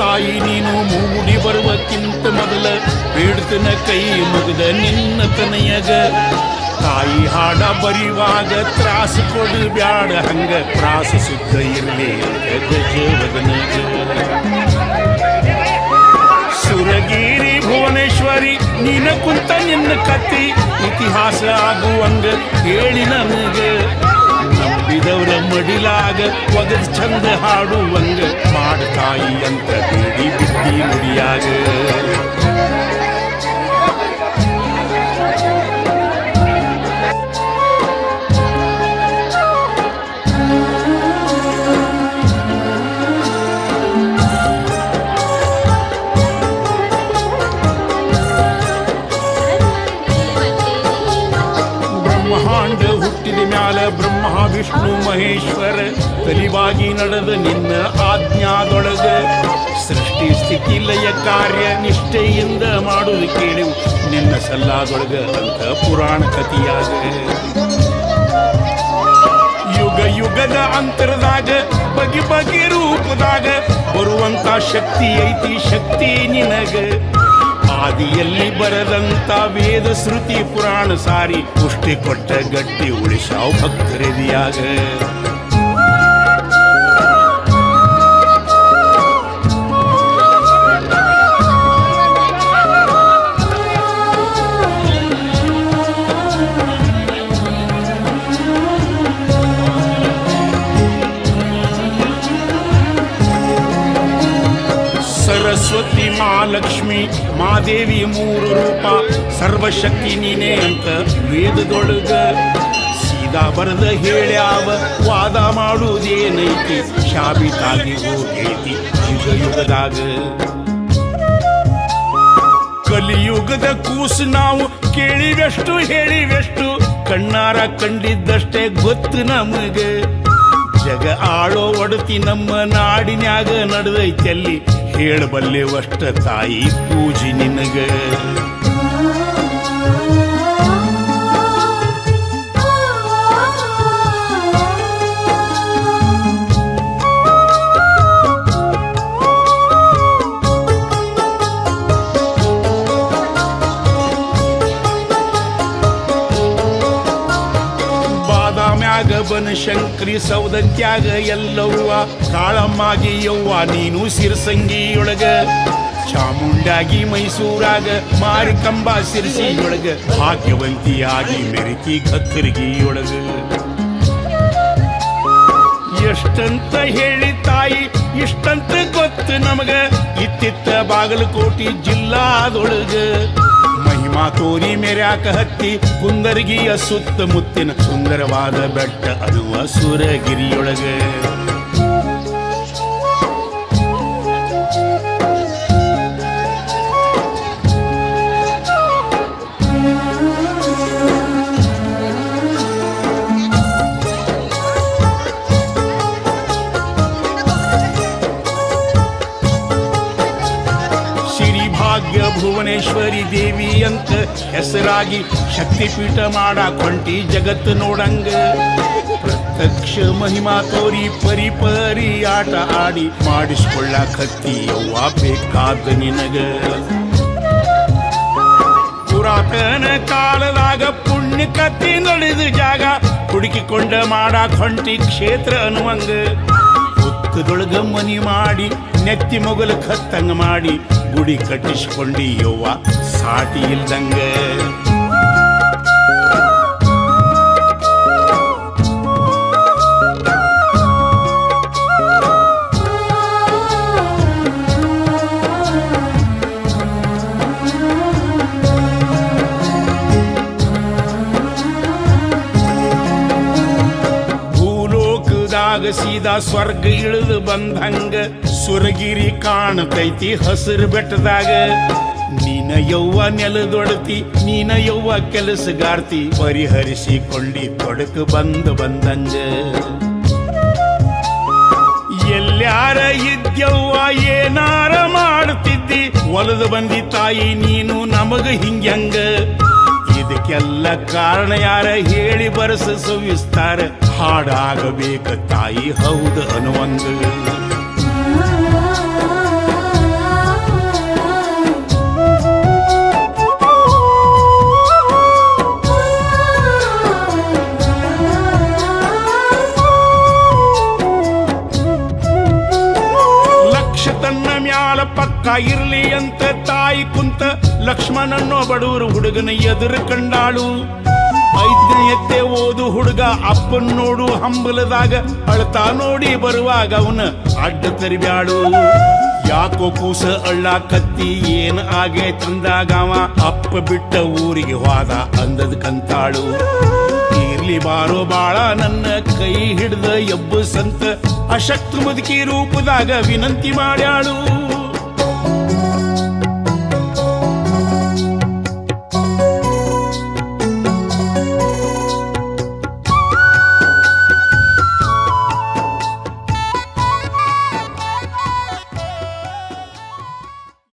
ತಾಯಿ, ನೀನು ಮೂಡಿ ಬರುವಕ್ಕಿಂತ ಮೊದಲ ಬೇಡ್ತನ ಕೈ ಮುಗಿದ ನಿನ್ನ ತನಯಗ ತಾಯಿ ಹಾಡ ಬರಿವಾಗ ತ್ರಾಸ ಕೊಡು ಬ್ಯಾಡ, ಹಂಗ ತ್ರಾಸ ಸುದ್ದ ಇರಲಿ ಸುರಗಿರಿ ಭುವನೇಶ್ವರಿ, ನೀನ ಕುಂತ ನಿನ್ನ ಕತ್ತಿ, ಇತಿಹಾಸ ಆಗುವಂಗ ಹೇಳಿ ನನಗೆ. ನಂಬಿದವರ ಮಡಿಲಾಗ ಒಗದ್ ಚಂದ ಹಾಡುವಂಗ. ಮಾಡ್ತಾಯಿ ಅಂತ ಬೇಡಿ ಬಿದ್ದಿ ನುಡಿಯಾಗ. ಬ್ರಹ್ಮಾಂಡ ಹುಟ್ಟಿದ ಮ್ಯಾಲ ಬ್ರಹ್ಮ, ವಿಷ್ಣು, ಮಹೇಶ್ವರ ಕಲಿವಾಗಿ ನಡೆದ ನಿನ್ನ ಆಜ್ಞಾದೊಳಗ ಸೃಷ್ಟಿ ಸ್ಥಿತಿ ಲಯ ಕಾರ್ಯ, ನಿಷ್ಠೆಯಿಂದ ಮಾಡುವುದು ಕೇಳಿವು ನಿನ್ನ ಸಲ್ಲಾದೊಳಗ ಅಂತ ಪುರಾಣ ಕಥೆಯಾಗ. ಯುಗ, ಯುಗದ ಅಂತರದಾಗ, ಬಗೆ ಬಗೆ ರೂಪದಾಗ ಬರುವಂತ ಶಕ್ತಿ ಐತಿ, ಶಕ್ತಿ ನಿನಗ. ಆದಿಯಲ್ಲಿ ಬರದಂತ ವೇದ ಶ್ರುತಿ ಪುರಾಣ ಸಾರಿ ಪುಷ್ಟಿ ಕೊಟ್ಟ ಗಟ್ಟಿ ಉಳಿಸಾವ್ ಭಕ್ತರಿದಿಯಾಗ ಮಹಾಲಕ್ಷ್ಮಿ ಮಾದೇವಿ ಮೂರು ರೂಪ, ಸರ್ವಶಕ್ತಿ ನೀನೇ ಅಂತ ವೇದದೊಳಗ ಸೀದಾ ಬರದ ಹೇಳ್ಯಾವ, ವಾದ ಮಾಡುವುದೇನೈತಿ ಶಾಬಿತಾಗಿ ಹೋಗೈತಿ ಯುಗ ಯುಗದಾಗ ಕಲಿಯುಗದ ಕೂಸು ನಾವು ಕೇಳಿವೆಷ್ಟು, ಹೇಳಿವೆಷ್ಟು, ಕಣ್ಣಾರ ಕಂಡಿದ್ದಷ್ಟೇ ಗೊತ್ತು ನಮಗೆ. ಜಗ ಆಳೋ ಒಡತಿ ನಮ್ಮ ನಾಡಿನ್ಯಾಗ ನಡೆದೈತಲ್ಲಿ ಹೇಳಬಲ್ಲೆವಷ್ಟ ತಾಯಿ ಪೂಜಿ ನಿನಗ. ಬಾದಾಮ್ಯಾಗ ಬನಶಂಕರಿ ಸೌದತ್ಯಾಗ ಎಲ್ಲವ್ವ ಕಾಳಮ್ಮಾಗಿ ಯವ್ವ, ನೀನು ಸಿರಸಂಗಿಯೊಳಗ. ಚಾಮುಂಡಾಗಿ ಮೈಸೂರಾಗ, ಮಾರಿಕಂಬ ಸಿರಸಿಯೊಳಗ, ಭಾಗ್ಯವಂತಿಯಾಗಿ ಮೆರಕಿ ಗತ್ತರಿಗಿಯೊಳಗ ಎಷ್ಟಂತ ಹೇಳಿ ತಾಯಿ, ಇಷ್ಟಂತ ಗೊತ್ತು ನಮಗ, ಇತ್ತಿತ್ತ ಬಾಗಲಕೋಟಿ ಜಿಲ್ಲಾದೊಳಗ. ಮಹಿಮಾ ತೋರಿ ಮೆರ್ಯಾಕ ಹತ್ತಿ ಕುಂದರ್ಗಿಯ ಸುತ್ತಮುತ್ತಿನ ಸುಂದರವಾದ ಬೆಟ್ಟ ಅದು ಸುರಗಿರಿಯೊಳಗ. ಭಾಗ್ಯ ಭುವನೇಶ್ವರಿ ದೇವಿ ಅಂತ ಹೆಸರಾಗಿ ಶಕ್ತಿಪೀಠ ಮಾಡಾಕೊಂಟಿ ಜಗತ್ತು ನೋಡಂಗ. ಪ್ರತ್ಯಕ್ಷ ಮಹಿಮಾ ತೋರಿ ಪರಿ ಪರಿ ಆಟ ಆಡಿ ಮಾಡಿಸ್ಕೊಳ್ಳಾಕತ್ತಿ ಯವ್ವ ಬೇಕಾದ ನಿನಗ. ಪುರಾತನ ಕಾಲದಾಗ ಪುಣ್ಯ ಕತ್ತಿ ನಡೆದ ಜಾಗ ಹುಡುಕಿಕೊಂಡ ಮಾಡ ಹೊಂಟಿ ಕ್ಷೇತ್ರ ಅನ್ನುವಂಗ. ಹುತ್ತದೊಳಗ ಮನಿ ಮಾಡಿ, ನೆತ್ತಿ ಮೊಗಲು ಕತ್ತಂಗ ಮಾಡಿ ಗುಡಿ ಕಟ್ಟಿಸ್ಕೊಂಡಿ ಯವ್ವ ಸಾಟಿ ಇಲ್ದಂಗ ಭೂಲೋಕದಾಗ ಸೀದಾ ಸ್ವರ್ಗ ಇಳಿದು ಬಂದಂಗ ಸುರಗಿರಿ ಕಾಣತೈತಿ ಹಸಿರು ಬೆಟ್ಟದಾಗ. ನೀನ ಯವ್ವ ನೆಲದೊಡತಿ, ನೀನ ಯವ್ವ ಕೆಲಸಗಾರ್ತಿ, ಪರಿಹರಿಸಿಕೊಂಡಿ ತೊಡಕು ಬಂದು ಬಂದಂಗ. ಎಲ್ಲಾರ ಇದ್ಯವ್ವ ಏನಾರ ಮಾಡ್ತಿದ್ದಿ ಒಲದು ಬಂದಿ ತಾಯಿ ನೀನು ನಮಗ ಹಿಂಗ್ಯಂಗ. ಇದಕ್ಕೆಲ್ಲ ಕಾರಣ ಯಾರ ಹೇಳಿ ಬರಸ ಸವಿಸ್ತಾರ? ಹಾಡಾಗಬೇಕ ತಾಯಿ ಹೌದು ಅನ್ನುವಂಗ ಇರ್ಲಿ ಅಂತ ತಾಯಿ ಕುಂತ ಲಕ್ಷ್ಮಣನ್ನು ಬಡವರು ಹುಡುಗನ ಎದುರು ಕಂಡಾಳು. ಐದನೆಯತ್ತೆ ಓದು ಹುಡುಗ ಅಪ್ಪನ್ ನೋಡು ಹಂಬಲದಾಗ, ಅಳ್ತಾ ನೋಡಿ ಬರುವಾಗ ಅವನ ಅಡ್ಡ ತರಿಬ್ಯಾಳು. ಯಾಕೋ ಕೂಸ ಅಳ್ಳ ಕತ್ತಿ ಏನ್ ಆಗೆ ತಂದಾಗ ಅಪ್ಪ ಬಿಟ್ಟ ಊರಿಗೆ ಹೋದ ಅಂದದ ಕಂತಾಳು. ಇರ್ಲಿ ಬಾರೋ ಬಾಳ ನನ್ನ ಕೈ ಹಿಡ್ದ ಎಬ್ಬ ಸಂತ ಅಶಕ್ತ ಮುದುಕಿ ರೂಪದಾಗ ವಿನಂತಿ ಮಾಡ್ಯಾಳು.